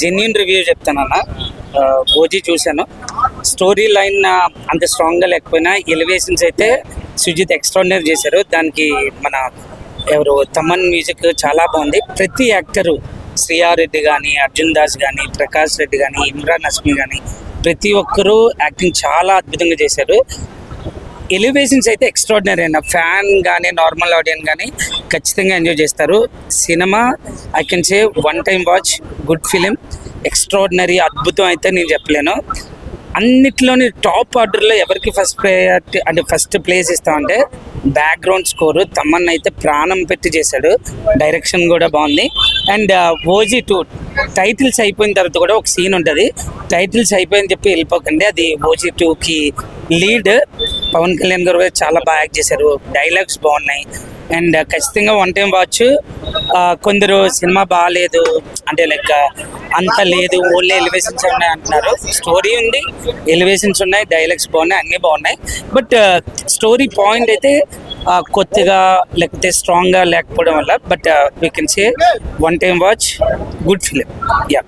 Genuine review చెప్తానన్న. భోజీ చూశాను. Story line అంత స్ట్రాంగ్గా లేకపోయినా ఎలివేషన్స్ అయితే సుజిత్ ఎక్స్ట్రాడినరీ చేశారు. దానికి మన ఎవరు తమన్ మ్యూజిక్ చాలా బాగుంది. ప్రతి యాక్టరు శ్రీయారెడ్డి కానీ అర్జున్ దాస్ కానీ ప్రకాష్ రెడ్డి కానీ ఇమ్రాన్ హస్మి కానీ ప్రతి ఒక్కరూ యాక్టింగ్ చాలా అద్భుతంగా చేశారు. ఎలివేషన్స్ అయితే ఎక్స్ట్రాడినరీ అయినా ఫ్యాన్ కానీ నార్మల్ ఆడియన్ కానీ ఖచ్చితంగా ఎంజాయ్ చేస్తారు. Cinema I can say one time watch good film. Extraordinary అద్భుతం అయితే నేను చెప్పలేను. అన్నిట్లోని టాప్ ఆర్డర్లో ఎవరికి ఫస్ట్ ప్రయారిటీ అంటే ఫస్ట్ ప్లేస్ ఇస్తామంటే బ్యాక్గ్రౌండ్ స్కోరు తమ్మన్ అయితే ప్రాణం పెట్టి చేశాడు. డైరెక్షన్ కూడా బాగుంది. అండ్ ఓజీ టూ టైటిల్స్ అయిపోయిన తర్వాత కూడా ఒక సీన్ ఉంటుంది. టైటిల్స్ అయిపోయింది చెప్పి వెళ్ళిపోకండి. అది ఓజీ టూకి లీడ్. పవన్ కళ్యాణ్ గారు చాలా బాగా యాక్ట్ చేశారు. డైలాగ్స్ బాగున్నాయి. అండ్ uh, ఖచ్చితంగా వన్ టైం వాచ్ కొందరు సినిమా బాగాలేదు అంటే లైక్ uh, అంత లేదు ఓన్లీ ఎలివేషన్స్ ఉన్నాయి అంటున్నారు. స్టోరీ ఉంది ఎలివేషన్స్ ఉన్నాయి డైలాగ్స్ బాగున్నాయి అన్నీ బాగున్నాయి. బట్ స్టోరీ పాయింట్ అయితే uh, కొత్తగా లేకపోతే స్ట్రాంగ్గా లేకపోవడం వల్ల but we can say one time watch good film yeah